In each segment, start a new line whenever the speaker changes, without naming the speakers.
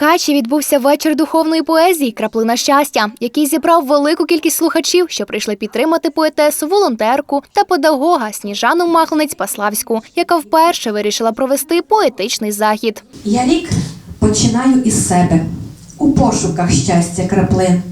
Мукачі відбувся вечір духовної поезії Краплина щастя, який зібрав велику кількість слухачів, що прийшли підтримати поетесу, волонтерку та педагога Сніжану Махлинець Паславську, яка вперше вирішила провести поетичний захід.
Я рік починаю із себе у пошуках щастя краплин.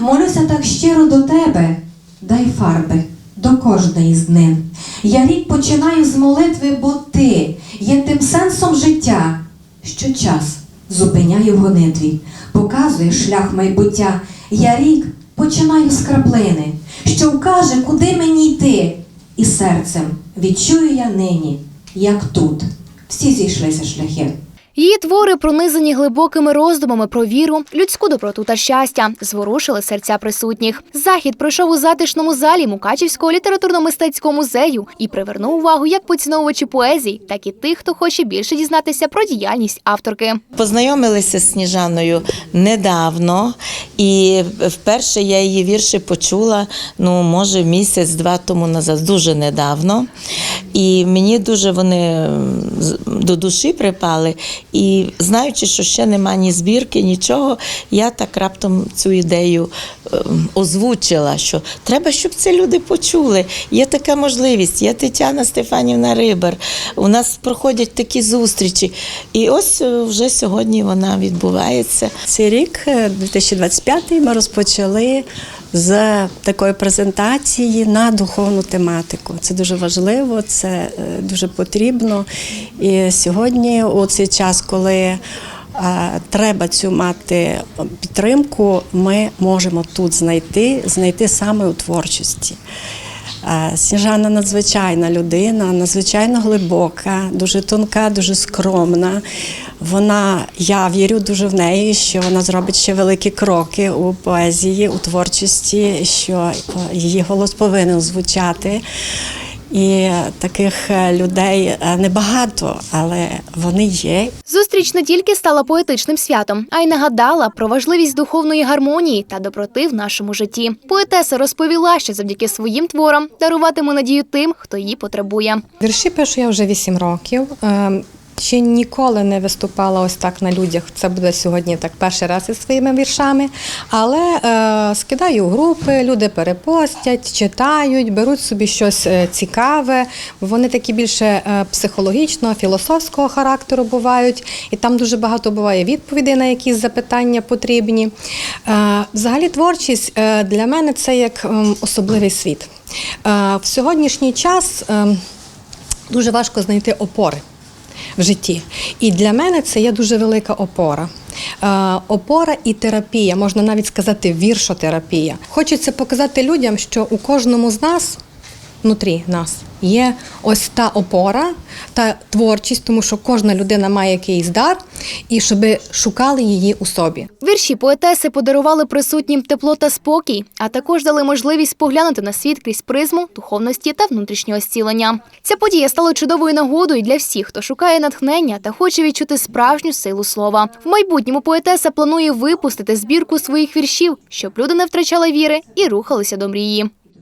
Молюся так щиро до тебе, дай фарби до кожної з днин. Я рік починаю з молитви, бо ти є тим сенсом життя, що час зупиняє в гонитві, показує шлях майбуття. Я рік починаю з краплини, що вкаже, куди мені йти. І серцем відчую я нині, як тут всі зійшлися шляхи.
Її твори, пронизані глибокими роздумами про віру, людську доброту та щастя, зворушили серця присутніх. Захід пройшов у затишному залі Мукачівського літературно-мистецького музею і привернув увагу як поціновувачів поезії, так і тих, хто хоче більше дізнатися про діяльність авторки.
Познайомилися з Сніжаною недавно, і вперше я її вірші почула, ну, може, місяць-два тому назад, дуже недавно. І мені дуже вони до душі припали. І знаючи, що ще нема ні збірки, нічого, я так раптом цю ідею ем, озвучила, що треба, щоб це люди почули. Є така можливість. Є Тетяна Стефанівна Рибар. У нас проходять такі зустрічі. І ось е, вже сьогодні вона відбувається.
Цей рік, е, 2025, ми розпочали з такої презентації на духовну тематику. Це дуже важливо, це е, дуже потрібно. І сьогодні, у цей час, коли е, треба цю мати підтримку, ми можемо тут знайти, знайти саме у творчості. Е, Сніжана надзвичайна людина, надзвичайно глибока, дуже тонка, дуже скромна. Вона, я вірю дуже в неї, що вона зробить ще великі кроки у поезії, у творчості, що е, її голос повинен звучати. І таких е, людей е, небагато, але вони є.
Зустріч не тільки стала поетичним святом, а й нагадала про важливість духовної гармонії та доброти в нашому житті. Поетеса розповіла, що завдяки своїм творам даруватиме надію тим, хто її потребує.
Вірші пишу я вже вісім років. Ще ніколи не виступала ось так на людях. Це буде сьогодні так перший раз із своїми віршами. Але е, скидаю групи, люди перепостять, читають, беруть собі щось е, цікаве. Вони такі більше е, психологічного, філософського характеру бувають, і там дуже багато буває відповідей на якісь запитання потрібні. Е, взагалі, творчість е, для мене це як особливий світ. Е, в сьогоднішній час. ем, дуже важко знайти опори в житті. І для мене це є дуже велика опора. Е, опора і терапія, можна навіть сказати, віршотерапія. Хочеться показати людям, що у кожному з нас, внутрі нас, є ось та опора, та творчість, тому що кожна людина має якийсь дар, і щоб шукали її у собі.
Вірші поетеси подарували присутнім тепло та спокій, а також дали можливість поглянути на світ крізь призму духовності та внутрішнього зцілення. Ця подія стала чудовою нагодою для всіх, хто шукає натхнення та хоче відчути справжню силу слова. В майбутньому поетеса планує випустити збірку своїх віршів, щоб люди не втрачали віри і рухалися до мрії.